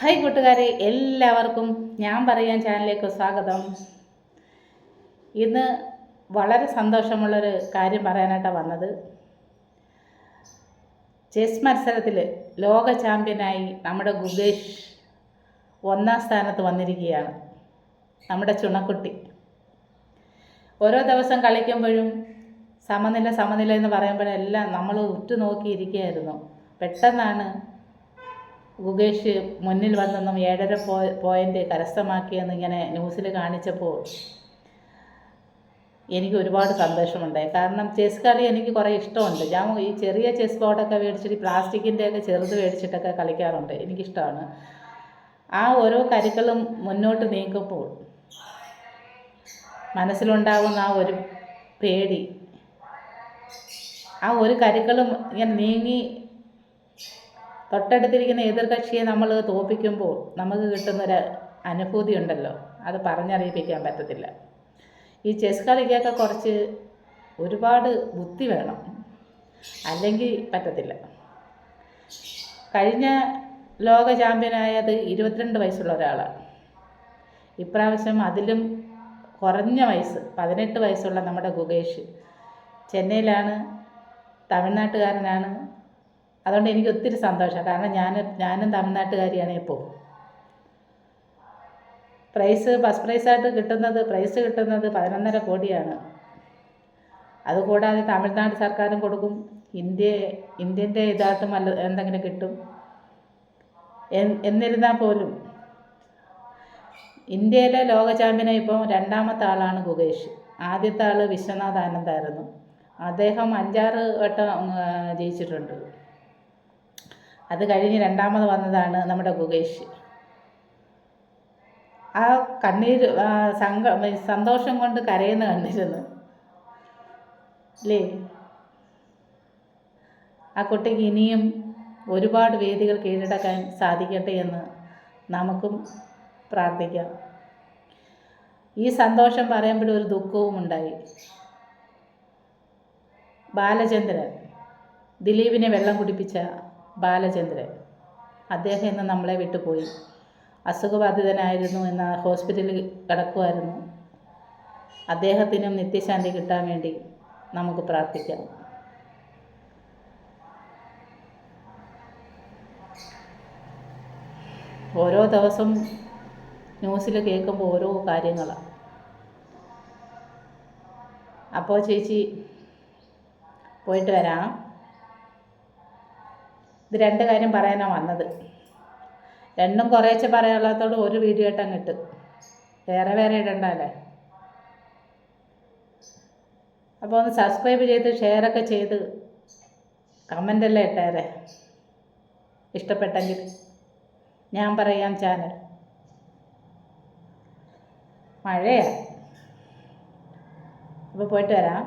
Hi കൂട്ടുകാരെ എല്ലാവർക്കും ഞാൻ പറയാൻ ചാനലിലേക്ക് സ്വാഗതം. ഇന്ന് വളരെ സന്തോഷമുള്ളൊരു കാര്യം പറയാനായിട്ടാണ് വന്നത്. ചെസ് മത്സരത്തിൽ ലോക ചാമ്പ്യനായി നമ്മുടെ ഗുഗേഷ് ഒന്നാം സ്ഥാനത്ത് വന്നിരിക്കുകയാണ് നമ്മുടെ ചുണക്കുട്ടി. ഓരോ ദിവസം കളിക്കുമ്പോഴും സമനില സമനില എന്ന് പറയുമ്പോഴെല്ലാം നമ്മൾ ഉറ്റുനോക്കിയിരിക്കുകയായിരുന്നു. പെട്ടെന്നാണ് ഗുഗേഷ് മുന്നിൽ വന്നെന്നും ഏഴര പോ പോയിന്റ് കരസ്ഥമാക്കിയെന്ന് ഇങ്ങനെ ന്യൂസിൽ കാണിച്ചപ്പോൾ എനിക്ക് ഒരുപാട് സന്തോഷമുണ്ടായി. കാരണം ചെസ് കളി എനിക്ക് കുറേ ഇഷ്ടമുണ്ട്. ഞാൻ ഈ ചെറിയ ചെസ് ബോർഡൊക്കെ മേടിച്ചിട്ട് പ്ലാസ്റ്റിക്കിന്റെ ഒക്കെ ചെറുത് മേടിച്ചിട്ടൊക്കെ കളിക്കാറുണ്ട്. എനിക്കിഷ്ടമാണ്. ആ ഓരോ കരുക്കളും മുന്നോട്ട് നീക്കുമ്പോൾ മനസ്സിലുണ്ടാകുന്ന ആ ഒരു പേടി ആ ഒരു കരുക്കളും ഇങ്ങനെ നീങ്ങി തൊട്ടടുത്തിരിക്കുന്ന എതിർകക്ഷിയെ നമ്മൾ തോപ്പിക്കുമ്പോൾ നമുക്ക് കിട്ടുന്നൊരു അനുഭൂതി ഉണ്ടല്ലോ അത് പറഞ്ഞറിയിപ്പിക്കാൻ പറ്റത്തില്ല. ഈ ചെസ് കളിക്കൊക്കെ കുറച്ച് ഒരുപാട് ബുദ്ധി വേണം. അല്ലെങ്കിൽ പറ്റത്തില്ല. കഴിഞ്ഞ ലോക ചാമ്പ്യനായത് ഇരുപത്തിരണ്ട് വയസ്സുള്ള ഒരാളാണ് ഇപ്രാവശ്യം അതിലും കുറഞ്ഞ വയസ്സ് പതിനെട്ട് വയസ്സുള്ള നമ്മുടെ ഗുഗേഷ് ചെന്നൈയിലാണ് തമിഴ്നാട്ടുകാരനാണ് അതുകൊണ്ട് എനിക്ക് ഒത്തിരി സന്തോഷമാണ് കാരണം ഞാൻ ഞാനും തമിഴ്നാട്ടുകാരിയാണ് ഇപ്പോൾ പ്രൈസ് ഫസ്റ്റ് പ്രൈസായിട്ട് കിട്ടുന്നത് പ്രൈസ് കിട്ടുന്നത് പതിനൊന്നര കോടിയാണ്. അതുകൂടാതെ തമിഴ്നാട് സർക്കാരും കൊടുക്കും. ഇന്ത്യ ഇന്ത്യന്റെ ഇതായിട്ടും അല്ല എന്തെങ്കിലും കിട്ടും. എന്നിരുന്നാൽ പോലും. ഇന്ത്യയിലെ ലോക ചാമ്പ്യനെ ഇപ്പം രണ്ടാമത്തെ ആളാണ് ഗുഗേഷ് ആദ്യത്തെ ആൾ വിശ്വനാഥ് ആനന്ദായിരുന്നു അദ്ദേഹം അഞ്ചാറ് വട്ടം ജയിച്ചിട്ടുണ്ട്. അത് കഴിഞ്ഞ് രണ്ടാമത് വന്നതാണ് നമ്മുടെ ഗുകേഷ്. ആ കണ്ണീർ സങ്ക സന്തോഷം കൊണ്ട് കരയുന്ന കണ്ടിരുന്നു അല്ലേ ആ കുട്ടിക്ക് ഇനിയും ഒരുപാട് വേദികൾ കീഴടക്കാൻ സാധിക്കട്ടെ എന്ന് നമുക്കും പ്രാർത്ഥിക്കാം. ഈ സന്തോഷം പറയുമ്പോഴും ഒരു ദുഃഖവും ഉണ്ടായി. ബാലചന്ദ്രൻ ദിലീപിനെ വെള്ളം കുടിപ്പിച്ച ബാലചന്ദ്രൻ. അദ്ദേഹം ഇന്ന് നമ്മളെ വിട്ടുപോയി. അസുഖബാധിതനായിരുന്നു എന്ന ഹോസ്പിറ്റലിൽ കിടക്കുമായിരുന്നു അദ്ദേഹത്തിനും നിത്യശാന്തി കിട്ടാൻ വേണ്ടി നമുക്ക് പ്രാർത്ഥിക്കാം. ഓരോ ദിവസം ന്യൂസിൽ കേൾക്കുമ്പോൾ ഓരോ കാര്യങ്ങളാണ് അപ്പോൾ ചേച്ചി പോയിട്ട് വരാം. ഇത് രണ്ട് കാര്യം പറയാനാണ് വന്നത്. രണ്ടും കുറേശ്ശെ പറയാനുള്ളതോട് ഒരു വീഡിയോ ആയിട്ട് കിട്ടും വേറെ വേറെ ഇടണ്ടല്ലേ അപ്പോൾ ഒന്ന് സബ്സ്ക്രൈബ് ചെയ്ത് ഷെയറൊക്കെ ചെയ്ത് കമന്റെല്ലാം ഇട്ടേരെ. ഇഷ്ടപ്പെട്ടെങ്കിൽ ഞാൻ പറയാം ചാനൽ മഴയാണ് അപ്പോൾ പോയിട്ട് വരാം.